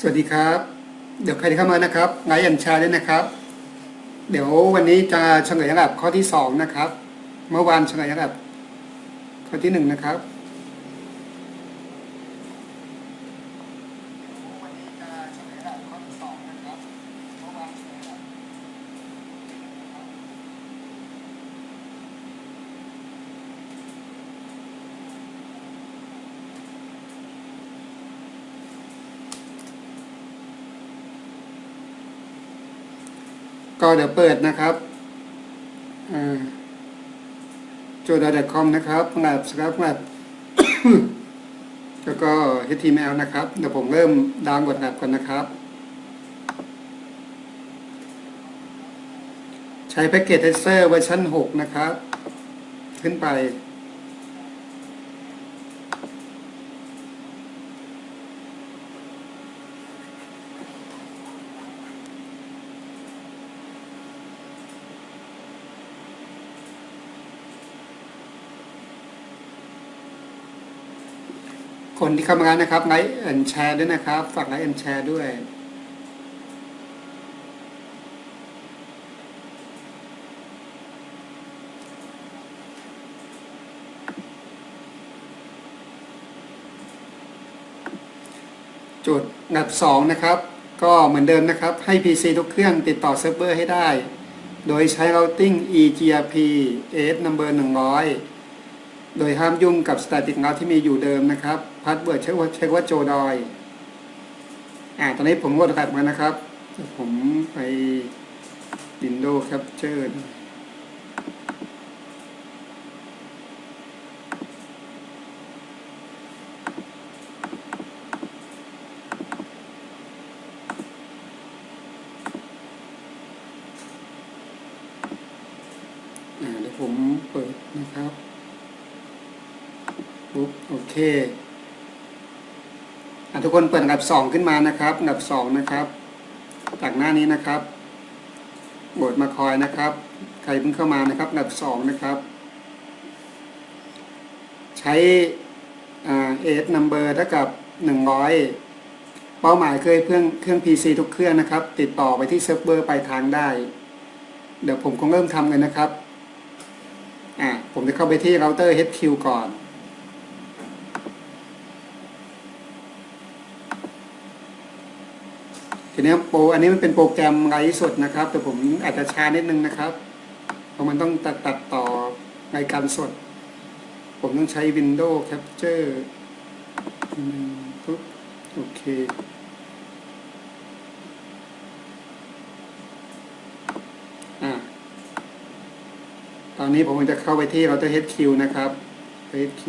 สวัสดีครับ เดี๋ยวใครที่เข้ามานะครับไลค์แอนชาด้วยนะครับ เดี๋ยววันนี้จะเฉลยระดับข้อที่สองนะครับ เมื่อวานเฉลยระดับข้อที่หนึ่งนะครับวันนี้จะเฉลยระดับข้อที่สองนะครับเมื่อวานเฉลยระดับ ก็ เดี๋ยวเปิดนะครับโจดา .com นะครับแลบสครับแลบแล้วก็ HTML นะครับ เดี๋ยวผมเริ่มดาวน์กดแลบก่อนนะครับ ใช้แพ็กเกจเทสเซอร์เวอร์ชัน6 นะครับ ขึ้นไป คนที่เข้ามาแล้วนะครับไลค์แอนแชร์ด้วยนะครับ ฝากไลค์แอนแชร์ด้วยจทย์อันดับสองนะครับ ก็เหมือนเดิมนะครับ ให้ PC ทุกเครื่องติดต่อเซิร์ฟเวอร์ให้ได้ โดยใช้ routing egrp AS number 100 โดยห้ามยุ่งกับสแตติกเราที่มีอยู่เดิมนะครับพาสเวิร์ดเช็คว่าเช็คว่าโจดอยอ่าตอนนี้ผมกดกลับมานะครับ ผมไปดินโดแคปเจอร์เดี๋ยวผมเปิดนะครับ ปุ๊บโอ เคทุกคนเปิดอันดับสองขึ้นมานะครับอันดับสองนะครับ จากหน้านี้นะครับโบดมาคอยนะครับ ใครเพิ่งเข้ามานะครับอันดับสองนะครับ ใช้เอสนัมเบอร์เท่ากับหนึ่งร้อยเป้าหมายเคือเครื่องเครื่อง PC ทุกเครื่องนะครับ ติดต่อไปที่เซิร์ฟเวอร์ปลายทางได้ เดี๋ยวผมคงเริ่มทำกันนะครับอะผมจะเข้าไปที่เราเตอร์ HQ ก่อน ทีนี้โปรอันนี้มันเป็นโปรแกรมไลฟ์สดนะครับ แต่ผมอาจจะช้านิดนึงนะครับ เพราะมันต้องตัดตัดต่อรายการสด ผมต้องใช้ Windows Capture อืมปุ๊บโอเคอะตอนนี้ผมจะเข้าไปที่เราจะ HQ นะครับ HQ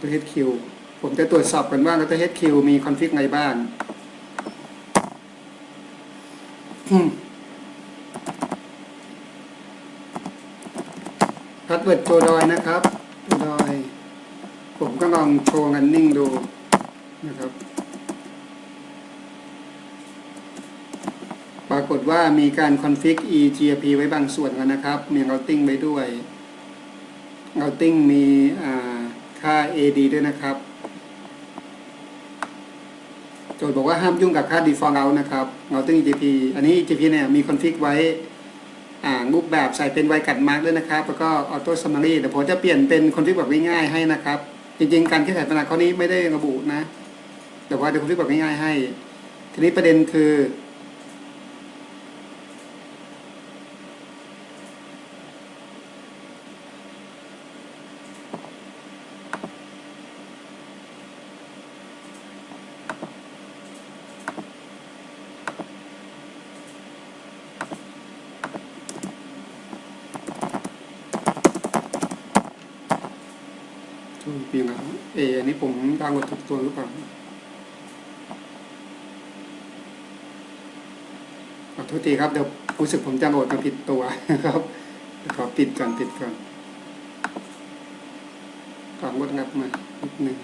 ตัว HQ ผมจะตรวจสอบกันว่าเราจะ HQ มีคอนฟิกไงบ้างพาสเวิร์ดโจดอยนะครับโจดอย ผมก็ลองโชว์งันนิ่งดูนะครับ ปรากฏว่ามีการคอนฟิก egrp ไว้บางส่วนกันนะครับ มี routing ไว้ด้วย routing มีอ่า ad ด้วยนะครับ โจทย์บอกว่าห้ามยุ่งกับค่า default route นะครับ routing EGP อันนี้ EGP เนี่ยมีคอนฟิกไว้อ่ารูปแบบใส่เป็นไวกัดมาร์กด้วยนะครับ แล้วก็ auto summary เดี๋ยวผมจะเปลี่ยนเป็นคอนฟิกแบบง่ายๆให้นะครับ จริงๆ การแก้ไขปัญหาข้อนี้ไม่ได้ระบุนะ แต่ว่าเดี๋ยวคอนฟิกแบบง่ายๆให้ ทีนี้ประเด็นคือ ช่วงปีแล้วเอออันนี้ผมดาวน์โหลดถูกตัวหรือเปล่าขอโทษทีครับเดี๋ยวรู้สึกผมจะโหลดมาผิดตัวครับขอปิดก่อนปิดก่อนก่อนงดงับมานิดหนึ่ง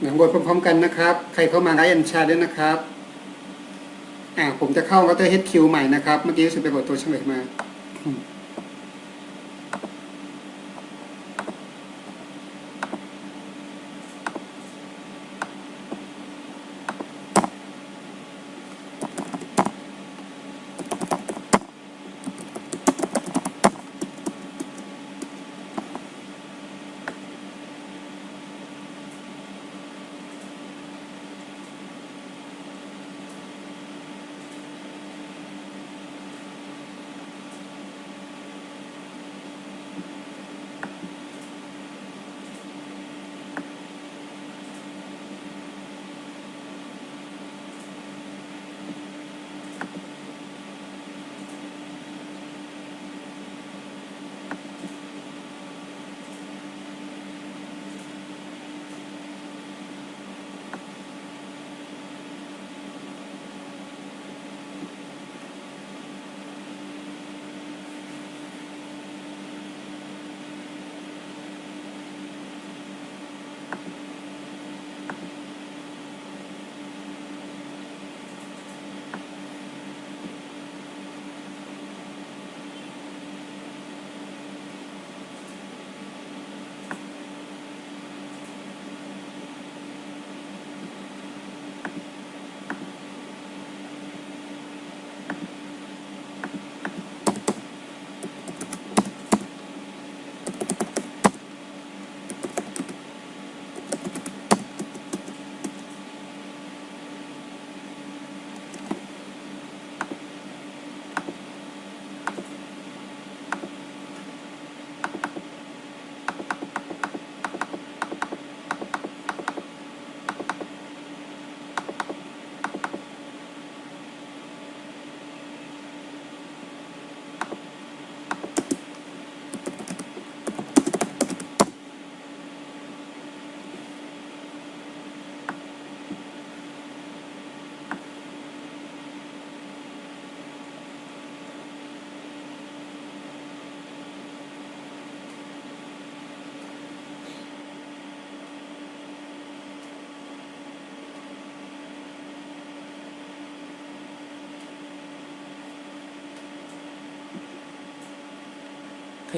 หนังบทพร้อมๆกันนะครับ ใครเข้ามาไลฟ์อันชาด้วยนะครับอ่าผมจะเข้าก็จะ HQ ใหม่นะครับ เมื่อกี้รู้สึกไปกดตัวเฉลยมา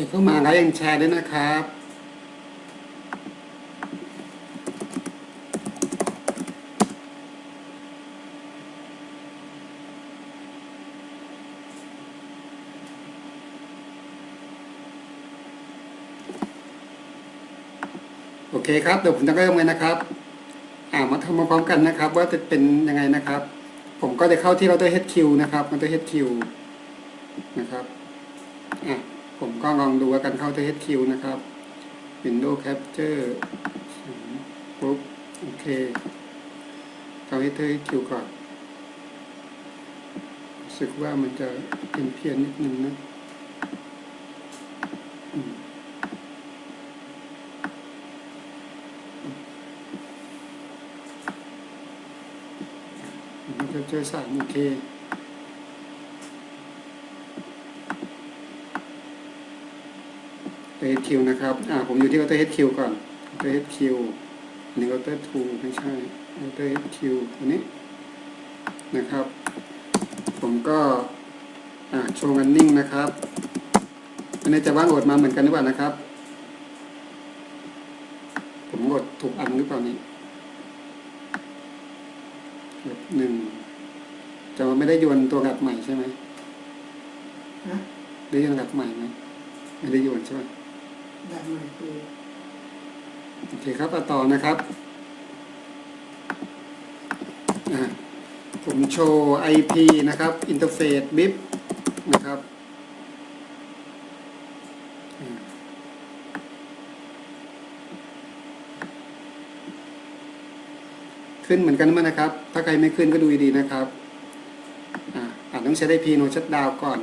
รเข้ามาไลค์อันแชร์ด้วยนะครับโอเคครับเดี๋ยวผมจะเริ่มเลยนะครับ อ่ามาทำมาพร้อมกันนะครับ ว่าจะเป็นยังไงนะครับ ผมก็จะเข้าที่เราตัว HQ นะครับเราตัว HQ นะครับอะ ก็ลองดูการเข้าตัว HQ นะครับ Windows Capture ปุ๊บ โอเคเข้าที่ตัว HQ ก่อนรู้สึกว่ามันจะเป็นเพียนนิดนึงนะอืม Windows Capture สามโอเค ตัว HQ นะครับ อ่า ผมอยู่ที่ Auto HQ ก่อน Auto HQ อันนี้ Auto 2ไม่ใช่ Auto HQ อันนี้นะครับ ผมก็ อ่า โชว์กันนิ่งนะครับอันนี้จะว่างโหลดมาเหมือนกันหรือเปล่านะครับ ผมกดถูกอันหรือเปล่านี่กดหนึ่งจะไม่ได้โยนตัวกลับใหม่ใช่ไหมฮะได้โยนกลับใหม่ไหมไม่ได้โยนใช่ไหม แบบใหม่คือโอเคครับต่อนะครับผมโชว์ IP นะครับ Interface BIP นะครับขึ้นเหมือนกันมั้ยนะครับ ถ้าใครไม่ขึ้นก็ดูดีนะครับอ่าอาจต้องใช้ได้ P no shut down ก่อน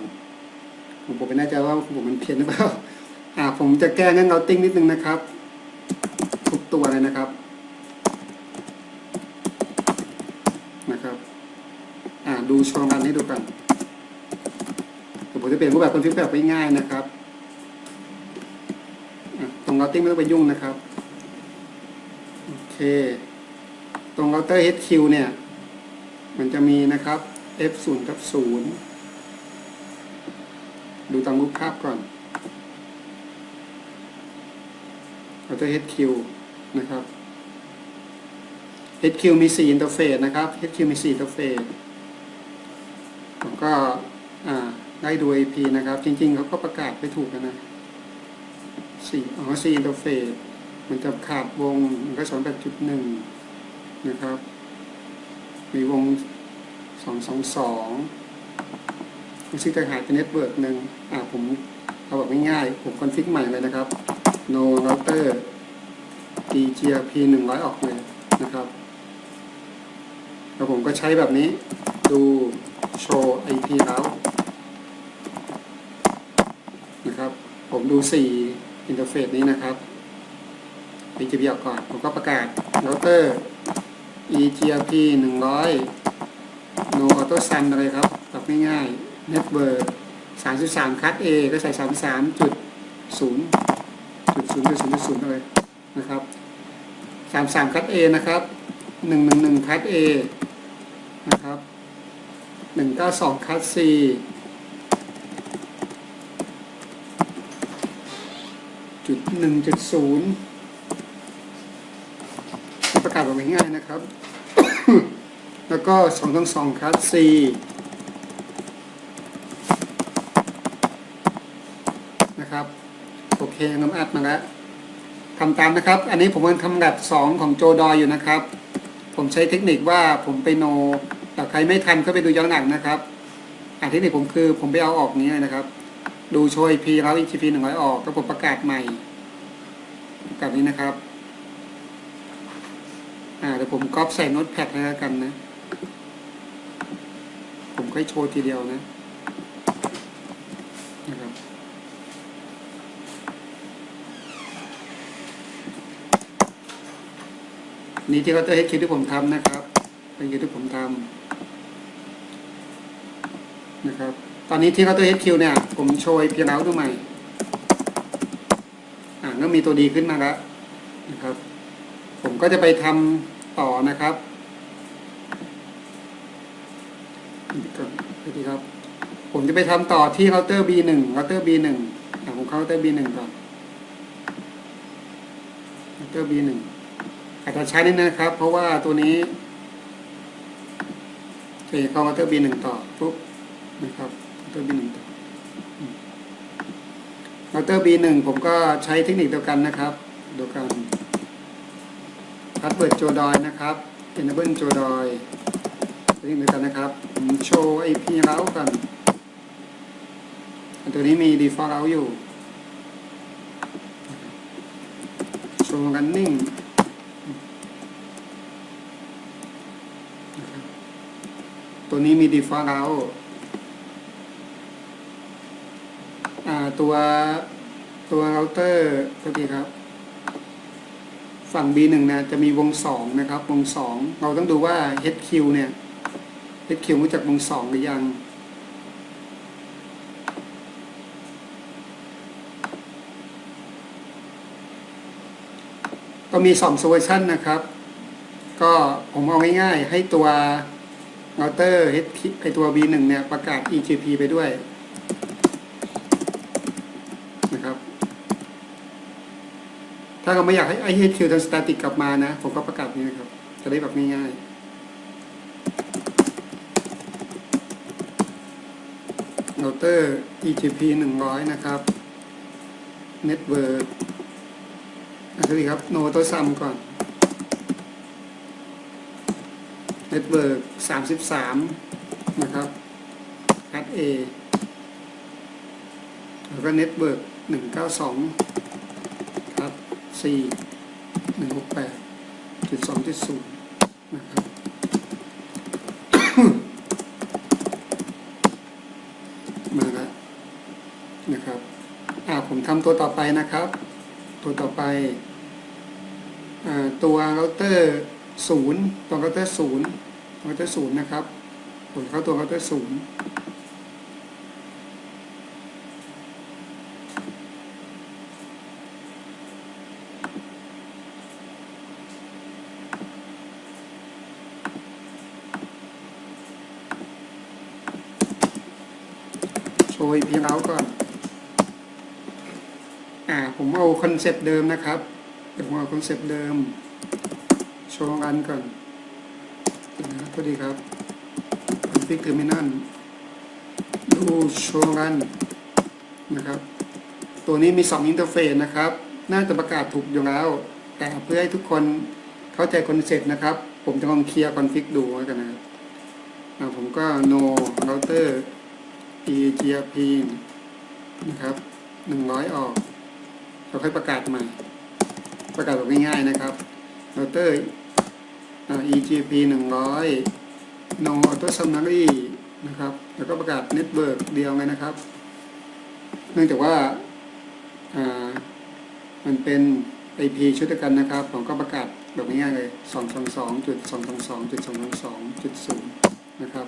ผมผมไม่แน่ใจว่าผมมันเพี้ยนหรือเปล่า ผมจะแก้เรื่อง routing นิดนึงนะครับทุกตัวเลยนะครับนะครับอ่าดูโชว์กันให้ดูกันผมจะเปลี่ยนรูปแบบคอนฟิกแบบง่ายๆนะครับตรงเราติ้งไม่ต้องไปยุ่งนะครับโอเคตรงเราเตอร์ HQ เนี่ย มันจะมีนะครับ F 0 กับ0ดูตามรูปภาพก่อน เราตอร์ HQ นะครับ HQ มี 4 อินเทอร์เฟซนะครับ HQ มี 4 อินเทอร์เฟซผมก็ได้ดู IP นะครับ จริงๆเขาก็ประกาศไปถูกกันนะสี่อ๋อ4อินเทอร์เฟซมันจะขาดวงมันก็2 8 1นะครับ มีวง222รู้สึกจะหายไปเน็ตเวิร์กหนึ่งอ่าผมเอาแบบง่ายๆผมคอนฟิกใหม่เลยนะครับ no router DGRP 100 ออกเลยนะครับแล้วผมก็ใช้แบบนี้ดูโชว์ IP แล้วนะครับ ผมดู 4 อินเทอร์เฟซนี้นะครับ BGP ออกก่อน ผมก็ประกาศ router eGRP 100 no auto sum อะไรครับแบบง่ายๆ network 33 คัด A ก็ใส่ ศูนย์เป็นศูนย์เป็นศูนย์เลยนะครับสามสามคัดเอนะครับหนึ่งหนึ่งหนึ่งคัดเอนะครับหนึ่งเก้าสองคัดซีจุดหนึ่งจุดศูนย์ประกาศออกมาง่ายนะครับ แล้วก็สองทั้งสองคัดซีนะครับ โอเคน้ำอัดมาแล้วทำตามนะครับ อันนี้ผมกำลังทำแบบ2ของโจดอยอยู่นะครับ ผมใช้เทคนิคว่าผมไปโนแต่ใครไม่ทันก็ไปดูย้อนหลังนะครับอ่าเทคนิคผมคือผมไปเอาออกนี้นะครับ ดูโชยพีแล้วอีกพีหนึ่งร้อยออกแล้วผมประกาศใหม่ประกาศนี้นะครับอ่าเดี๋ยวผมก๊อปใส่โน้ตแพดให้แล้วกันนะ ผมค่อยโชว์ทีเดียวนะนะครับ นี่ที่เขาจะให้คลิปที่ผมทำนะครับ เป็นคลิปที่ผมทำนะครับ ตอนนี้ที่เขาตัว HQ เนี่ย ผมโชว์เพียงแล้วดูใหม่ อ่าก็มีตัวดีขึ้นมาแล้วนะครับ ผมก็จะไปทำต่อนะครับสวัสดีครับ ผมจะไปทำต่อที่เคาน์เตอร์ B1 เคาน์เตอร์ B1 อ่าผมเขาเคาน์เตอร์ B1 ก่อนเคาน์เตอร์ B1 อาจจะใช้นิดนะครับ เพราะว่าตัวนี้จะเข้าเคาเตอร์ B1 ต่อปุ๊บนะครับเคาน์เตอร์ B1 ต่ออืมเคาน์เตอร์ B1 ผมก็ใช้เทคนิคเดียวกันนะครับเดียวกันพาสเวิดโจดอยนะครับ enable โจดอยเทคนิคเดียวกันนะครับผมโชว์ IP เรากันอันตัวนี้มี default เราอยู่โชว์กันนิ่ง ตัวนี้มี default แล้วอ่าตัวตัวเราเตอร์ตัวทีครับ ฝั่ง B1 นะจะมีวง 2 นะครับ วง 2 เราต้องดูว่า HQ เนี่ย HQ รู้จักวง 2 หรือยังก็มี2 solution นะครับ ก็ผมเอาง่ายๆให้ตัว เราเตอร์ HQ ไอตัว B1 เนี่ยประกาศ EGP ไปด้วยนะครับ ถ้าเราไม่อยากให้ IHQ ทางสแตติกกลับมานะ ผมก็ประกาศนี้นะครับ จะได้แบบง่ายๆเราเตอร์ EGP 100 นะครับ Network อะสวัสดีครับ โนตัวซัมก่อน เน็ตเวิร์กสามสิบสามนะครับแอดเอแล้วก็เน็ตเวิร์กหนึ่งเก้าสองครับสี่หนึ่งหกแปดจุดสองจุดศูนย์นะครับมาแล้วนะครับอ่าผมทำตัวต่อไปนะครับ ตัวต่อไปอ่าตัวเราเตอร์ ศูนย์ตัวคัลเตอร์ศูนย์ตัวคัเตอร์ศูนย์นะครับผลเข้าตัวคัลเตอร์ศูนย์โชยเพี่งเอาก่อน อ่า ผมเอาคอนเซปต์เดิมนะครับ ผมเอาคอนเซปต์เดิม ชว์รันก่อนนะครับพอดีครับคอนฟิกเทอร์มินัลดูโชว์รันนะครับ ตัวนี้มี 2 อินเทอร์เฟซนะครับ น่าจะประกาศถูกอยู่แล้ว แต่เพื่อให้ทุกคนเข้าใจคอนเซ็ปต์นะครับ ผมจะลองเคลียร์คอนฟิกดูแล้วกันนะครับผมก็ no router egrp นะครับ100ออกเราค่อยประกาศใหม่ ประกาศแบบง่ายๆนะครับ router EGP 100 no auto summary นะครับ แล้วก็ประกาศ network เดียวเลยนะครับ เนื่องจากว่าามันเป็น IP ชุดเดียวกันนะครับ ผมก็ประกาศแบบง่ายๆเลย 222.222.222.0 นะครับ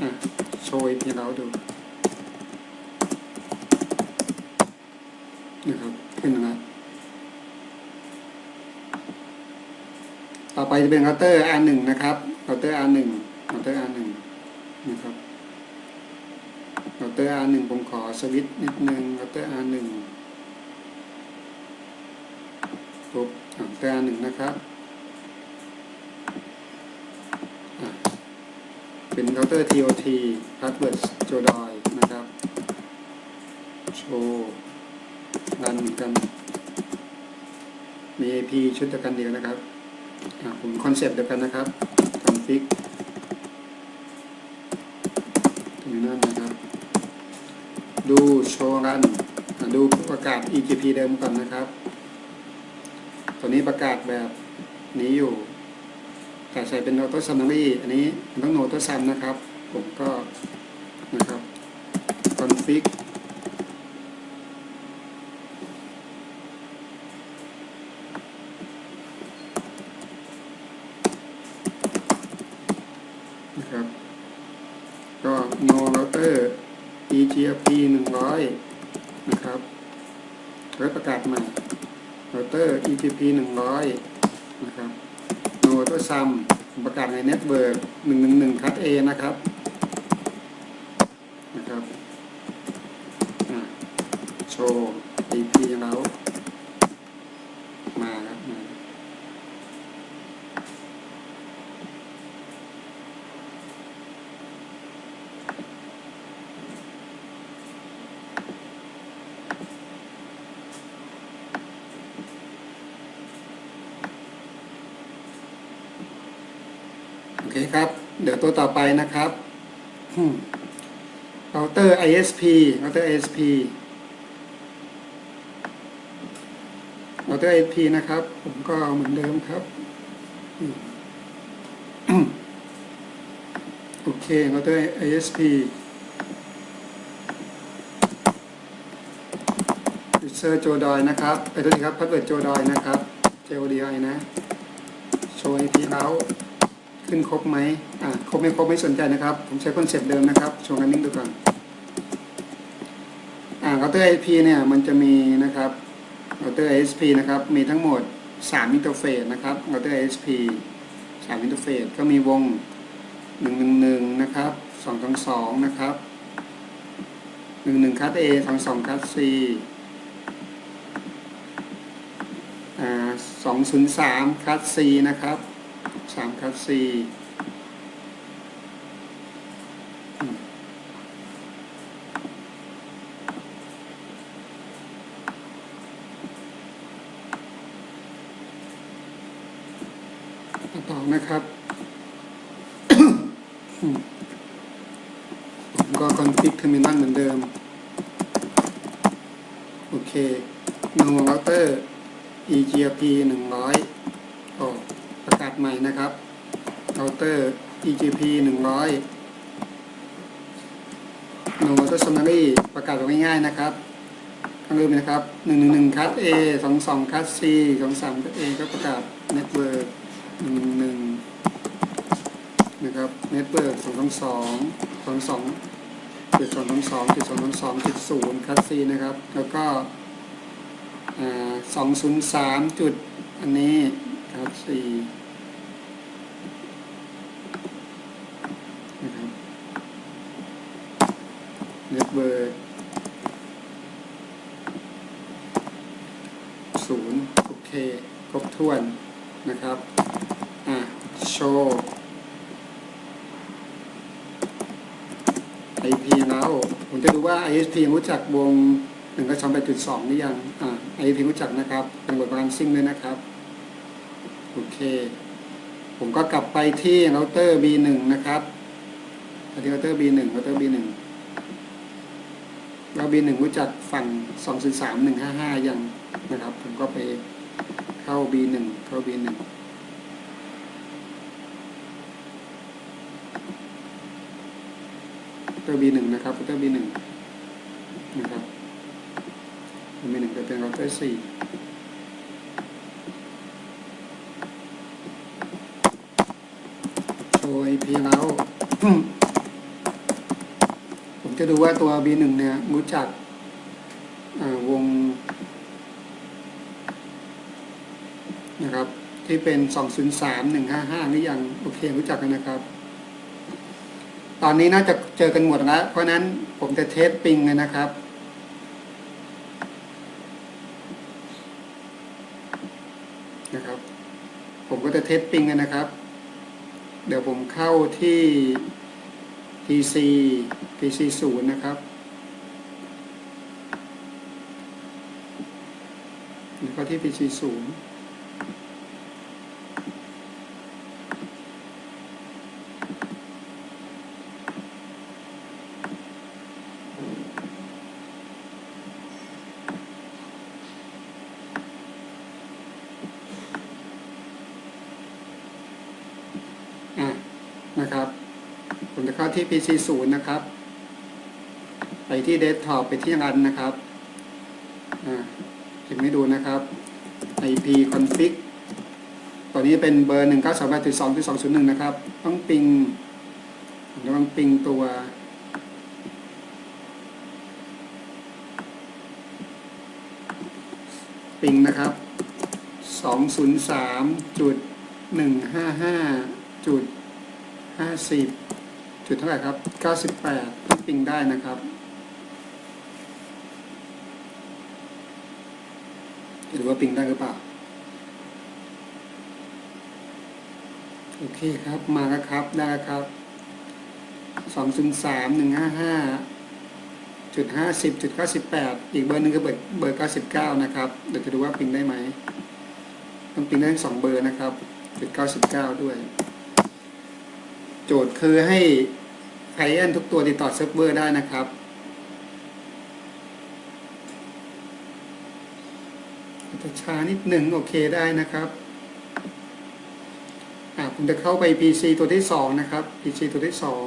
อะโชว์ IP เราดูนะครับขึ้นนะครับ ต่อไปจะเป็นเคาน์เตอร์ R1 นะครับเคาน์เตอร์ R1 เคาน์เตอร์ R1 นะครับเคาน์เตอร์ R1 ผมขอสวิตช์นิดนึงเคาน์เตอร์ R1 ปุ๊บเคาน์เตอร์ R1 นะครับเป็นเคาน์เตอร์ TOT Password j o d o y นะครับโชว์รันเหมือนกันมี IP ชุดเดียวกันเดียวนะครับ ผมคอนเซปต์เดียวกันนะครับคอนฟิกตรงนั้นนะครับ ดูโชว์รัน ดูประกาศ EGP เดิมก่อนนะครับ ตัวนี้ประกาศแบบนี้อยู่ แต่ใส่เป็น Auto Summary อันนี้มันต้อง Auto Sum นะครับ ผมก็นะครับคอนฟิก นะครับ ก็ no router egrp 100 นะครับ แล้วประกาศใหม่ router egrp 100 นะครับ no router sum ผมประกาศในเน็ตเวิร์ก111 cut a นะครับนะครับอะโชว์ ip แล้ว มาครับมา โอ เคครับ เดี๋ยวตัวต่อไปนะครับเราเตอร์ ISP เราเตอร์ ISP เราเตอร์ ISP นะครับ ผมก็เหมือนเดิมครับโอเคเราเตอร์ ISP User โจดอยนะครับไปตัวนี้ครับพัดเวิร์โจดอยนะครับ JODI นะโชว์ IP แล้ว ขึ้นครบไหมอ่าครบไม่ครบไม่สนใจนะครับ ผมใช้คอนเซปต์เดิมนะครับโชว์กันนิ่งดูก่อนอ่า router IP เนี่ยมันจะมีนะครับ router ISP นะครับมีทั้งหมด3อินเทอร์เฟซนะครับ router ISP 3อินเทอร์เฟซก็มีวง 111 นะครับ222 นะครับ 11คัส A 22คัส C อ่า203คัส C นะครับ สามคัสซีอืมต่อนะครับ อืมผมก็คอนฟิกเทอร์มินัลเหมือนเดิม โอเค no router egrp 100ออกประกาศใหม่นะครับ router egrp 100 no router summary ประกาศแบบง่ายๆนะครับข้างลืมนะครับ111คัส A 22คัส C 23คัส A ก็ประกาศ network 111นะครับ network 222 22จุด222จุด222จุด0คัส C นะครับ แล้วก็อ่า203จุดอันนี้คัส C นะครับ เน็ตเวิร์ศูนย์โอเค ครบถ้วนนะครับ อะ โชว์ IP แล้ว ผมจะดู ว่า ISP รู้จักวง1กับ2.8.2หรือยังอ่า ISP รู้จักนะครับเป็นบทบาลซิ่งด้วยนะครับ โอเค ผมก็กลับไปที่เราเตอร์ B1 นะครับที่เราเตอร์ B1 เราเตอร์ B1 เรา B1 รู้จักฝั่ง203.155 ยังนะครับ ผมก็ไปเข้า B1 เข้า B1 เตอร์ B1 นะครับเตอร์ B1 นะครับ B1 จะเป็นราเตอร์4โชว์ IP แล้ว ผมจะดูว่าตัว B1 เนี่ย รู้จักวง นะครับ ที่เป็น 203 155นี่ยัง โอเค รู้จักกันนะครับ ตอนนี้น่าจะเจอกันหมดแล้ว เพราะนั้นผมจะเทสปิงเลยนะครับ นะครับ ผมก็จะเทสปิงกันนะครับ เดี๋ยวผมเข้าที่ PC PC 0นะครับแล้วก็ที่ PC 0 นะครับ ผมจะเข้าที่ PC 0นะครับ ไปที่ Desktop ไปที่รันนะครับอ่าเห็นไม่ดูนะครับ IP config ตอนนี้เป็นเบอร์ 192.2.201 นะครับ ต้องปิงผมต้องปิงตัวปิงนะครับ 203.155 จุด ห้าสิบจุดเท่าไหร่ครับเก้าสิบแปดต้องปิงได้นะครับหรือว่าปิงได้หรือเปล่า โอเคครับ มาแล้วครับ ได้แล้วครับสองศูนย์สามหนึ่งห้าห้าจุดห้าสิบจุดเก้าสิบแปดอีกเบอร์หนึ่งก็เบอร์เบอร์เก้าสิบเก้านะครับ เดี๋ยวจะดูว่าปิงได้ไหมต้องปิงได้สองเบอร์นะครับจุดเก้าสิบเก้าด้วย โจทย์คือให้ไคลเอนทุกตัวติดต่อเซิร์ฟเวอร์ได้นะครับ จะช้านิดหนึ่งโอเคได้นะครับอ่าผมจะเข้าไป PC ตัวที่สองนะครับ PC ตัวที่สอง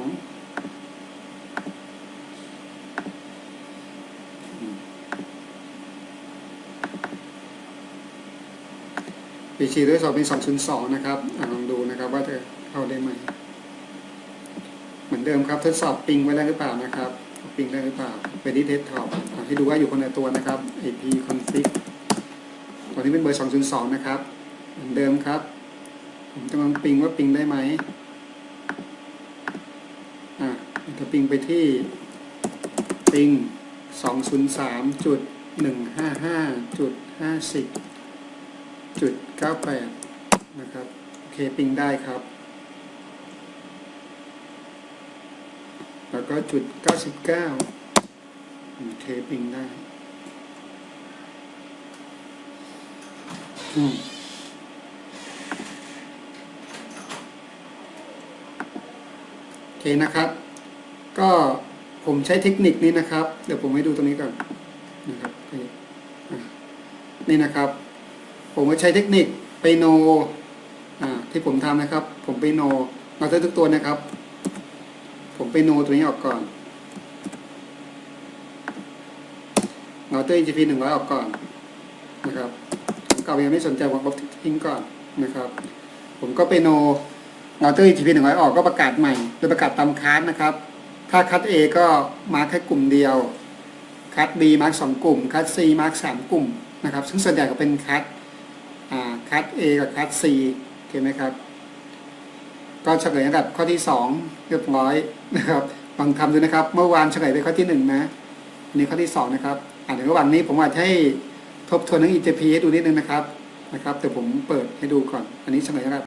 PC ตัวที่สองเป็น202 นะครับอ่าลองดูนะครับว่าจะเข้าได้ไหม เหมือนเดิมครับทดสอบปิงไว้แล้วหรือเปล่านะครับ ปิงได้หรือเปล่าไปที่เดสก์ท็อปให้ดูว่าอยู่คนละตัวนะครับ IP config ตัวนี้เป็นเบอร์ 202 นะครับ เหมือนเดิมครับ ผมจะลองปิงว่าปิงได้ไหมอะจะปิงไปที่ปิง 203จุด155จุด50จุด98 นะครับ โอเค ปิงได้ครับ แล้วก็จุด 99อืมเทปิงได้อืมโอเคนะครับ ก็ผมใช้เทคนิคนี้นะครับ เดี๋ยวผมให้ดูตรงนี้ก่อนนะครับนี่นะครับ ผมก็ใช้เทคนิคไปโนที่ผมทำนะครับ ผมไปโนเราจะทุกตัวนะครับ ผมไปโนตัวนี้ออกก่อนเราเตอร์ EGP หนึ่งร้อยออกก่อนนะครับผมเก่ายังไม่สนใจผมลบทิ้งก่อนนะครับ ผมก็ไปโนเราเตอร์ EGP หนึ่งร้อยออกก็ประกาศใหม่ โดยประกาศตามคัสนะครับ ถ้าคัส A ก็มาร์คแค่กลุ่มเดียว คัส B มาร์คสองกลุ่ม คัส C มาร์คสามกลุ่มนะครับ ซึ่งส่วนใหญ่ก็เป็นคัสคัส A กับคัส C โอเคไหมครับ ก็เฉลยอันดับข้อที่สองเรียบร้อยนะครับลองทำดูนะครับ เมื่อวานเฉลยไปข้อที่หนึ่งนะนี่ข้อที่สองนะครับอ่าเดี๋ยวระหว่างนี้ผมอาจจะให้ทบทวนทั้ง EJP ให้ดูนิดนึงนะครับนะครับแต่ผมเปิดให้ดูก่อน อันนี้เฉลยอันดับ